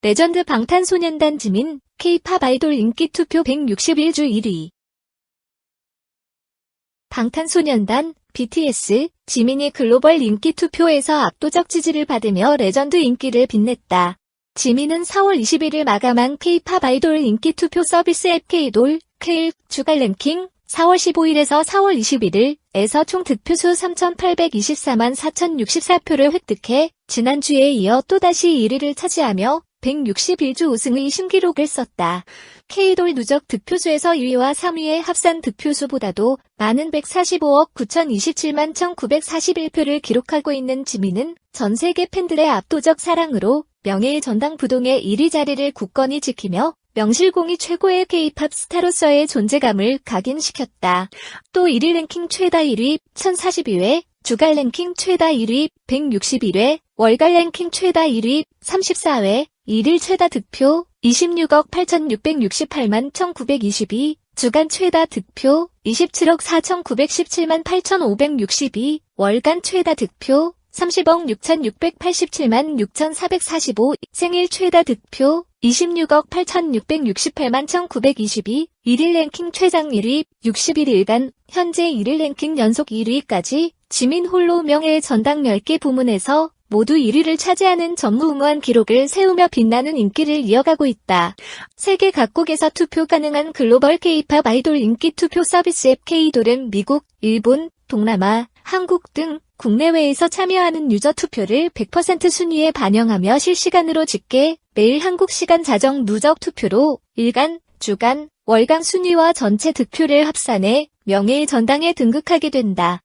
레전드 방탄소년단 지민, K-팝 아이돌 인기 투표 161주 1위. 방탄소년단, BTS, 지민이 글로벌 인기 투표에서 압도적 지지를 받으며 레전드 인기를 빛냈다. 지민은 4월 21일 마감한 K-팝 아이돌 인기 투표 서비스 앱 K돌, K 주간 랭킹 4월 15일에서 4월 21일에서 총 득표수 3,824만 4,064표를 획득해 지난주에 이어 또다시 1위를 차지하며 161주 우승의 신기록을 썼다. K돌 누적 득표수에서 2위와 3위의 합산 득표수보다도 많은 145억 9,027만 1,941표를 기록하고 있는 지민은 전 세계 팬들의 압도적 사랑으로 명예의 전당 부동의 1위 자리를 굳건히 지키며 명실공히 최고의 K-팝 스타로서의 존재감을 각인시켰다. 또 1위 랭킹 최다 1위 1042회, 주간 랭킹 최다 1위 161회, 월간 랭킹 최다 1위 34회, 1일 최다 득표 26억 8,668만 1,922, 주간 최다 득표 27억 4,917만 8,562, 월간 최다 득표 30억 6,687만 6,445, 생일 최다 득표 26억 8,668만 1,922, 1일 랭킹 최장 1위, 61일간, 현재 1일 랭킹 연속 1위까지 지민 홀로 명예의 전당 10개 부문에서 모두 1위를 차지하는 전무후무한 기록을 세우며 빛나는 인기를 이어가고 있다. 세계 각국에서 투표 가능한 글로벌 K-팝 아이돌 인기 투표 서비스 앱 K돌은 미국, 일본, 동남아, 한국 등 국내외에서 참여하는 유저 투표를 100% 순위에 반영하며 실시간으로 집계, 매일 한국 시간 자정 누적 투표로 일간, 주간, 월간 순위와 전체 득표를 합산해 명예의 전당에 등극하게 된다.